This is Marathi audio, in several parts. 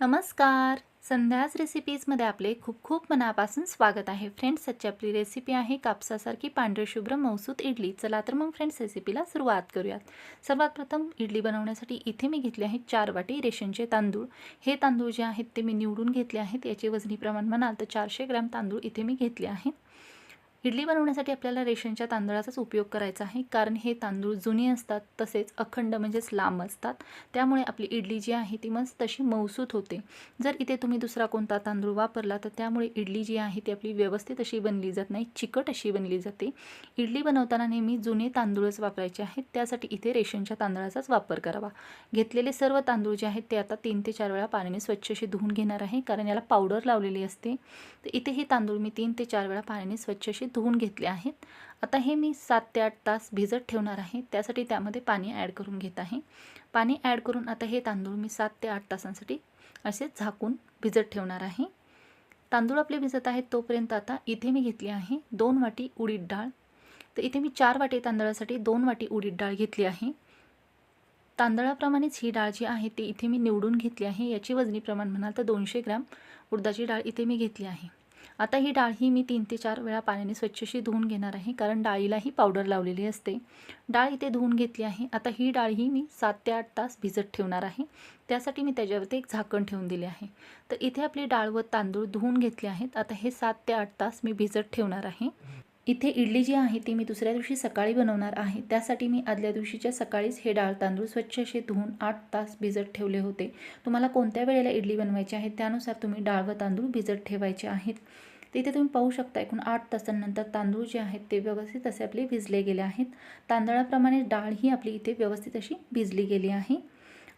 नमस्कार. संध्याच रेसिपीजमध्ये आपले खूप खूप मनापासून स्वागत आहे. फ्रेंड्स आजची आपली रेसिपी आहे कापसासारखी पांढरशुभ्र मौसूत इडली. चला तर मग फ्रेंड्स रेसिपीला सुरुवात करूयात. सर्वात प्रथम इडली बनवण्यासाठी इथे मी घेतले आहेत चार वाटी रेशनचे तांदूळ. हे तांदूळ जे आहेत ते मी निवडून घेतले आहेत. याचे वजनी प्रमाण म्हणाल तर चारशे ग्रॅम तांदूळ इथे मी घेतले आहेत इडली बनवण्यासाठी आपल्याला रेशनच्या तांदळाचाच उपयोग करायचा आहे कारण हे तांदूळ जुने असतात तसेच अखंड म्हणजेच लांब असतात. त्यामुळे आपली इडली जी आहे ती मस्त तशी मौसूत होते. जर इथे तुम्ही दुसरा कोणता तांदूळ वापरला तर त्यामुळे इडली जी आहे ती आपली व्यवस्थित अशी बनली जात नाही चिकट अशी बनली जाते. इडली बनवताना नेहमी जुने तांदूळच वापरायचे आहेत त्यासाठी इथे रेशनच्या तांदळाचाच वापर करावा. घेतलेले सर्व तांदूळ जे आहेत ते आता तीन ते चार वेळा पाण्याने स्वच्छ असे धुवून घेणार आहे कारण याला पावडर लावलेली असते. तर इथे हे तांदूळ मी तीन ते चार वेळा पाण्याने स्वच्छ अशी धुवून घेतले आहेत. आता हे मी सात ते आठ तास भिजत ठेवणार आहे. त्यासाठी त्यामध्ये पाणी ॲड करून घेत आहे. पाणी ॲड करून आता हे तांदूळ मी सात ते आठ तासांसाठी असे झाकून भिजत ठेवणार आहे. तांदूळ आपले भिजत आहेत तोपर्यंत आता इथे मी घेतली आहे दोन वाटी उडीद डाळ. तर इथे मी चार वाटी तांदळासाठी दोन वाटी उडीद डाळ घेतली आहे. तांदळाप्रमाणेच ही डाळ जी आहे ती इथे मी निवडून घेतली आहे. याची वजनी प्रमाण म्हणाल तर दोनशे ग्रॅम. उडदाची डाळ इथे मी घेतली आहे. आता ही डाळ ही मी तीन ते चार वेळा पाण्याने स्वच्छशी धुवून घेणार आहे कारण डाळीलाही पावडर लावलेली असते. डाळ इथे धुवून घेतली आहे. आता ही डाळ ही मी सात ते आठ तास भिजत ठेवणार आहे. त्यासाठी मी त्याच्यावरती एक झाकण ठेवून दिले आहे. तर इथे आपली डाळ व तांदूळ धुवून घेतले आहेत. आता हे सात ते आठ तास मी भिजत ठेवणार आहे. इथे इडली जी आहे ती मी दुसऱ्या दिवशी सकाळी बनवणार आहे. त्यासाठी मी आदल्या दिवशीच्या सकाळीच हे डाळ तांदूळ स्वच्छ असे धुवून आठ तास भिजत ठेवले होते. तुम्हाला कोणत्या वेळेला इडली बनवायची आहे त्यानुसार तुम्ही डाळ व तांदूळ भिजत ठेवायचे आहेत. तिथे तुम्ही पाहू शकता एकूण आठ तासांनंतर तांदूळ जे आहेत ते व्यवस्थित असे आपले भिजले गेले आहेत. तांदळाप्रमाणे डाळ ही आपली इथे व्यवस्थित अशी भिजली गेली आहे.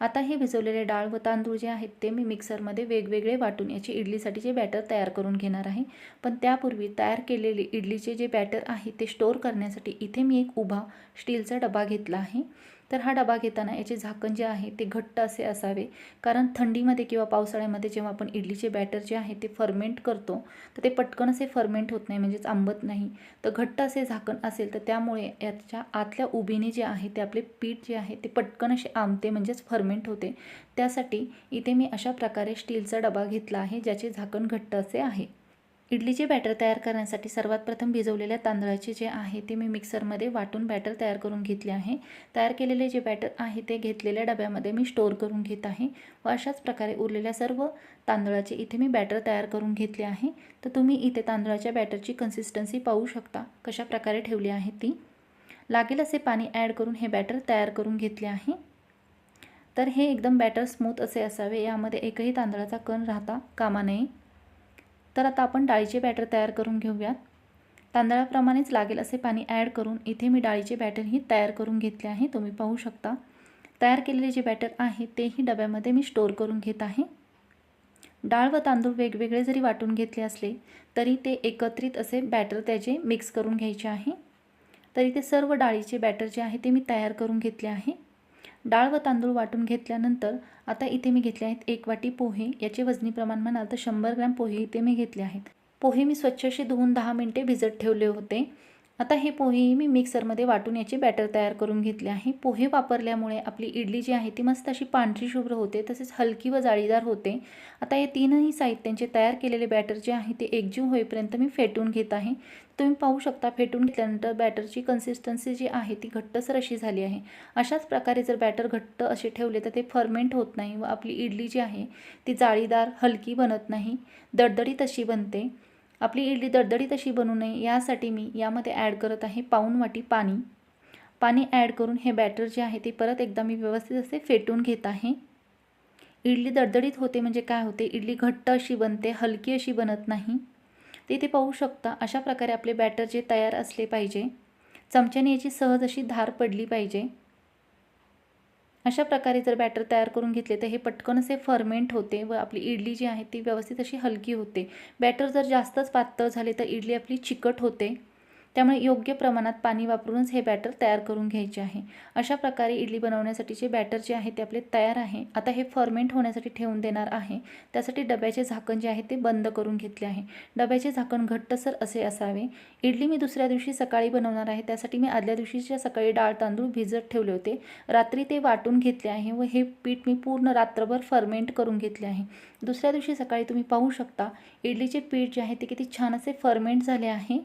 आता हे भिजवलेले डाळ व तांदूळ जे आहेत ते मी मिक्सरमध्ये वेगवेगळे वाटून याची इडलीसाठीचे बॅटर तयार करून घेणार आहे. पण त्यापूर्वी तयार केलेले इडलीचे जे बॅटर आहे ते स्टोअर करण्यासाठी इथे मी एक उभा स्टीलचा डबा घेतला आहे. तर हा डबा घेताना याचे झाकण जे आहे ते घट्ट असे असावे. कारण थंडीमध्ये किंवा पावसाळ्यामध्ये जेव्हा आपण इडलीचे बॅटर जे आहे ते फर्मेंट करतो तर ते पटकन असे फर्मेंट होत नाही म्हणजेच आंबत नाही. तर घट्ट असे झाकण असेल तर त्यामुळे याच्या आतल्या उभीने जे आहे ते आपले पीठ जे आहे ते पटकन असे आंबते म्हणजेच फर्मेंट होते. त्यासाठी इथे मी अशा प्रकारे स्टीलचा डबा घेतला आहे ज्याचे झाकण घट्ट असे आहे. इडलीचे बॅटर तयार करण्यासाठी सर्वात प्रथम भिजवलेल्या तांदळाचे जे आहे ते मी मिक्सरमध्ये वाटून बॅटर तयार करून घेतले आहे. तयार केलेले जे बॅटर आहे ते घेतलेल्या डब्यामध्ये मी स्टोअर करून घेत आहे. व अशाच प्रकारे उरलेल्या सर्व तांदळाचे इथे मी बॅटर तयार करून घेतले आहे. तर तुम्ही इथे तांदळाच्या बॅटरची कन्सिस्टन्सी पाहू शकता कशा प्रकारे ठेवली आहे ती. लागेल असे पाणी ॲड करून हे बॅटर तयार करून घेतले आहे. तर हे एकदम बॅटर स्मूथ असे असावे यामध्ये एकही तांदळाचा कण राहता कामा नये. तर आता आपण डाळीचे बॅटर तयार करून घेऊयात. तांदळाप्रमाणेच लागेल असे पाणी ॲड करून इथे मी डाळीचे बॅटरही तयार करून घेतले आहे. तुम्ही पाहू शकता. तयार केलेले जे बॅटर आहे तेही डब्यामध्ये मी स्टोअर करून घेत आहे. डाळ व तांदूळ वेगवेगळे जरी वाटून घेतले असले तरी ते एकत्रित असे बॅटर त्याचे मिक्स करून घ्यायचे आहे. तरी ते सर्व डाळीचे बॅटर जे आहे ते मी तयार करून घेतले आहे. डाळ व तांदूळ वाटून घेतल्यानंतर आता इथे मी घेतले आहेत एक वाटी पोहे. याचे वजनी प्रमाण म्हणाल तर शंभर ग्रॅम पोहे इथे मी घेतले आहेत. पोहे मी स्वच्छशी धुवून दहा मिनटे भिजत ठेवले होते. आता हे पोहेही मी मिक्सरमध्ये वाटून याचे बॅटर तयार करून घेतले आहे. पोहे वापरल्यामुळे आपली इडली जी आहे ती मस्त अशी पांढरी शुभ्र होते तसेच हलकी व जाळीदार होते. आता हे तीनही साहित्यांचे तयार केलेले बॅटर जे आहे ते एकजीव होईपर्यंत मी फेटून घेत आहे. तुम्ही पाहू शकता फेटून घेतल्यानंतर बॅटरची कन्सिस्टन्सी जी आहे ती घट्टसर अशी झाली आहे. अशाच प्रकारे जर बॅटर घट्ट असे ठेवले तर ते फर्मेंट होत नाही व आपली इडली जी आहे ती जाळीदार हलकी बनत नाही दडदडी तशी बनते. आपली इडली दडदडी तशी बनू नये यासाठी मी यामध्ये ॲड करत आहे पाऊण वाटी पाणी. पाणी ॲड करून हे बॅटर जे आहे ते परत एकदा मी व्यवस्थित असे फेटून घेत आहे. इडली दडदडीत होते म्हणजे काय होते? इडली घट्ट अशी बनते हलकी अशी बनत नाही. ते इथे पाहू शकता अशा प्रकारे आपले बॅटर जे तयार असले पाहिजे. चमच्याने याची सहज अशी धार पडली पाहिजे. अशा प्रकारे जर बॅटर तयार करून घेतले तर हे पटकन असे फर्मेंट होते व आपली इडली जी आहे ती व्यवस्थित अशी हलकी होते. बॅटर जर जास्तच पातळ झाले तर इडली आपली चिकट होते. त्यामुळे योग्य प्रमाणात पाणी वापरूनच हे बॅटर तयार करून घ्यायचे आहे. अशा प्रकारे इडली बनवण्यासाठी जे बॅटर जे आहे ते आपले तयार आहे. आता हे फर्मेंट होण्यासाठी ठेवून देणार आहे. त्यासाठी डब्याचे झाकण जे आहे ते बंद करून घेतले आहे. डब्याचे झाकण घट्टसर असे असावे. इडली मी दुसऱ्या दिवशी सकाळी बनवणार आहे. त्यासाठी मी आदल्या दिवशीच्या सकाळी डाळ तांदूळ भिजत ठेवले होते. रात्री ते वाटून घेतले आहे व हे पीठ मी पूर्ण रात्रभर फर्मेंट करून घेतले आहे. दुसऱ्या दिवशी सकाळी तुम्ही पाहू शकता इडलीचे पीठ जे आहे ते किती छान असे फर्मेंट झाले आहे.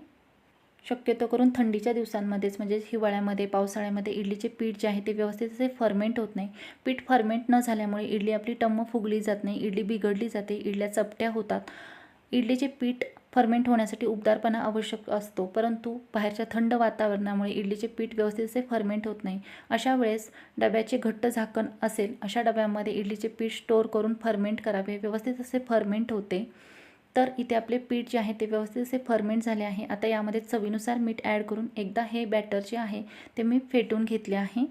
शक्यतो करून थंडीच्या दिवसांमध्येच म्हणजे हिवाळ्यामध्ये पावसाळ्यामध्ये इडलीचे पीठ जे आहे ते व्यवस्थित असे फर्मेंट होत नाही. पीठ फर्मेंट न झाल्यामुळे इडली आपली टम्म फुगली जात नाही इडली बिघडली जाते इडल्या चपट्या होतात. इडलीचे पीठ फर्मेंट होण्यासाठी उबदारपणा आवश्यक असतो परंतु बाहेरच्या थंड वातावरणामुळे इडलीचे पीठ व्यवस्थित असे फर्मेंट होत नाही. अशा वेळेस डब्याचे घट्ट झाकण असेल अशा डब्यामध्ये इडलीचे पीठ स्टोअर करून फर्मेंट करावे व्यवस्थित असे फर्मेंट होते. तर इथे आपले पीठ जे आहे ते व्यवस्थित असे फर्मेंट झाले आहे. आता यामध्ये चवीनुसार मीठ ॲड करून एकदा हे बॅटर जे आहे ते मी फेटून घेतले आहे.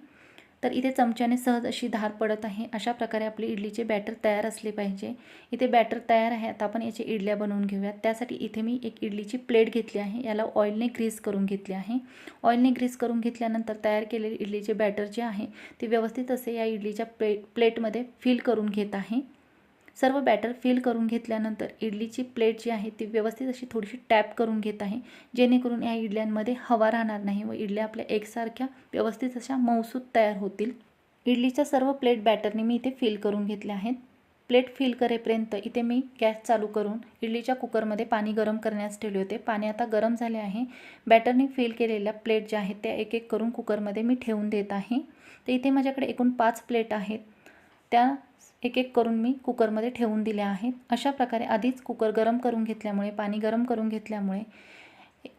तर इथे चमच्याने सहज अशी धार पडत आहे. अशा प्रकारे आपली इडलीचे बॅटर तयार असले पाहिजे. इथे बॅटर तयार आहे. आता आपण याचे इडल्या बनवून घेऊयात. त्यासाठी इथे मी एक इडलीची प्लेट घेतली आहे. याला ऑइलने ग्रीस करून घेतली आहे. ऑइलने ग्रीस करून घेतल्यानंतर तयार केलेले इडलीचे बॅटर जे आहे ते व्यवस्थित असे या इडलीच्या प्ले प्लेटमध्ये फिल करून घेत आहे. सर्व बॅटर फिल करून घेतल्यानंतर इडलीची प्लेट जी आहे ती व्यवस्थित अशी थोडीशी टॅप करून घेत आहे. जेणेकरून या इडल्यांमध्ये हवा राहणार नाही व इडल्या आपल्या एकसारख्या व्यवस्थित अशा मौसूद तयार होतील. इडलीच्या सर्व प्लेट बॅटरने मी इथे फिल करून घेतल्या आहेत. प्लेट फिल करेपर्यंत इथे मी गॅस चालू करून इडलीच्या कुकरमध्ये पाणी गरम करण्यास ठेवले होते. पाणी आता गरम झाले आहे. बॅटरने फिल केलेल्या प्लेट ज्या आहेत त्या एक एक करून कुकरमध्ये मी ठेवून देत आहे. तर इथे माझ्याकडे एकूण पाच प्लेट आहेत. त्या एक एक करून मी कुकरमध्ये ठेवून दिल्या आहेत. अशा प्रकारे आधीच कुकर गरम करून घेतल्यामुळे पाणी गरम करून घेतल्यामुळे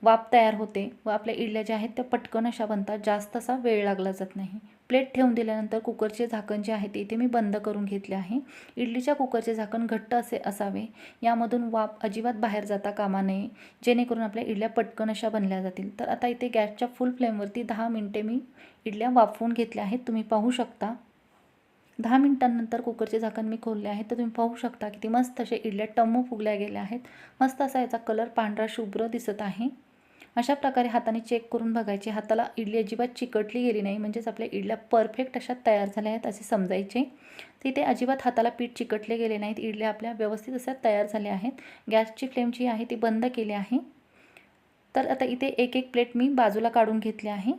वाफ तयार होते. व आपल्या इडल्या ज्या आहेत त्या पटकन अशा बनतात. जास्त असा वेळ लागला जात नाही. प्लेट ठेवून दिल्यानंतर कुकरचे झाकण जे आहे ते इथे मी बंद करून घेतले आहे. इडलीच्या कुकरचे झाकण घट्ट असे असावे. यामधून वाफ अजिबात बाहेर जाता कामा नये. जेणेकरून आपल्या इडल्या पटकन अशा बनल्या जातील. तर आता इथे गॅसच्या फुल फ्लेमवरती दहा मिनटे मी इडल्या वाफवून घेतल्या आहेत. तुम्ही पाहू शकता. दहा मिनटांनंतर कुकरचे झाकण मी खोलले आहे. तर तुम्ही पाहू शकता की ती मस्त असे इडल्या टम्म फुगल्या गेल्या आहेत. मस्त असा याचा कलर पांढरा शुभ्र दिसत आहे. अशा प्रकारे हाताने चेक करून बघायचे. हाताला इडली अजिबात चिकटली गेली नाही. म्हणजेच आपल्या इडल्या परफेक्ट अशा तयार झाल्या आहेत असे समजायचे. तिथे अजिबात हाताला पीठ चिकटले गेले नाहीत. इडल्या आपल्या व्यवस्थित अशा तयार झाल्या आहेत. गॅसची फ्लेम जी आहे ती बंद केली आहे. तर आता इथे एक एक प्लेट मी बाजूला काढून घेतली आहे.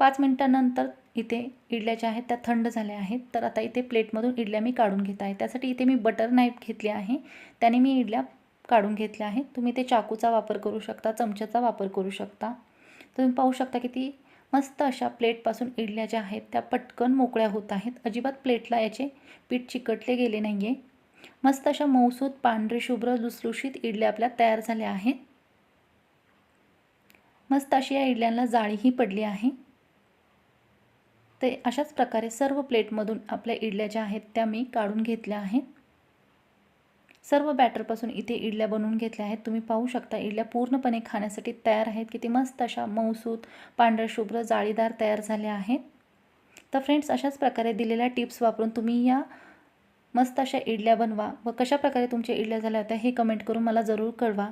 पाच मिनटानंतर इथे इडल्या ज्या आहेत त्या थंड झाल्या आहेत. तर आता इथे प्लेटमधून इडल्या मी काढून घेत आहे. त्यासाठी इथे मी बटर नाईफ घेतली आहे. त्याने मी इडल्या काढून घेतल्या आहेत. तुम्ही ते चाकूचा वापर करू शकता चमच्याचा वापर करू शकता. तुम्ही पाहू शकता की ती मस्त अशा प्लेटपासून इडल्या ज्या आहेत त्या पटकन मोकळ्या होत आहेत. अजिबात प्लेटला याचे पीठ चिकटले गेले नाही आहे मस्त अशा मौसूद पांढरे शुभ्र लुसलुशीत इडल्या आपल्या तयार झाल्या आहेत. मस्त अशी या इडल्यांना जाळीही पडली आहे. ते अशाच प्रकारे सर्व प्लेटमधून आपल्या इडल्या ज्या आहेत त्या मी काढून घेतल्या आहेत. सर्व बॅटरपासून इथे इडल्या बनवून घेतल्या आहेत. तुम्ही पाहू शकता इडल्या पूर्णपणे खाण्यासाठी तयार आहेत. किती मस्त अशा मऊसूत पांढऱ्या शुभ्र जाळीदार तयार झाल्या आहेत. तर फ्रेंड्स अशाच प्रकारे दिलेल्या टिप्स वापरून तुम्ही या मस्त अशा इडल्या बनवा व कशाप्रकारे तुमच्या इडल्या झाल्या होत्या हे कमेंट करून मला जरूर कळवा.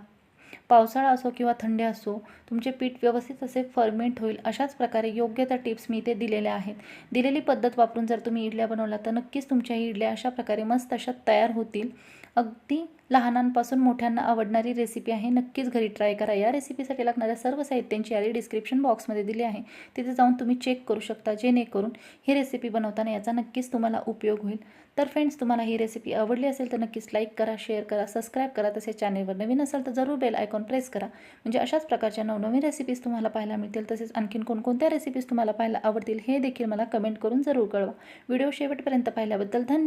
पावसाळा असो किंवा थंडी असो तुमचे पीठ व्यवस्थित असे फर्मेंट होईल अशाच प्रकारे योग्य त्या टिप्स मी इथे दिलेल्या आहेत. दिलेली पद्धत वापरून जर तुम्ही इडल्या बनवला तर नक्कीच तुमच्या इडल्या अशा प्रकारे मस्त अशा तयार होतील. अगदी लहानांपासून मोठ्यांना आवडणारी रेसिपी आहे. नक्कीच घरी ट्राय करा. या रेसिपीसाठी लागणाऱ्या सर्व साहित्यांची यादी डिस्क्रिप्शन बॉक्समध्ये दिली आहे. तिथे जाऊन तुम्ही चेक करू शकता. जेणेकरून ही रेसिपी बनवताना याचा नक्कीच तुम्हाला उपयोग होईल. तर फ्रेंड्स तुम्हाला ही रेसिपी आवडली असेल तर नक्कीच लाईक करा शेअर करा सबस्क्राईब करा. तसेच चॅनेलवर नवीन असेल तर जरूर बेल आयकॉन प्रेस करा. म्हणजे अशाच प्रकारच्या नवनवीन रेसिपीज तुम्हाला पाहायला मिळतील. तसेच आणखीन कोणकोणत्या रेसिपीज तुम्हाला पाहायला आवडतील हे देखील मला कमेंट करून जरूर कळवा. व्हिडिओ शेवटपर्यंत पाहिल्याबद्दल धन्यवाद.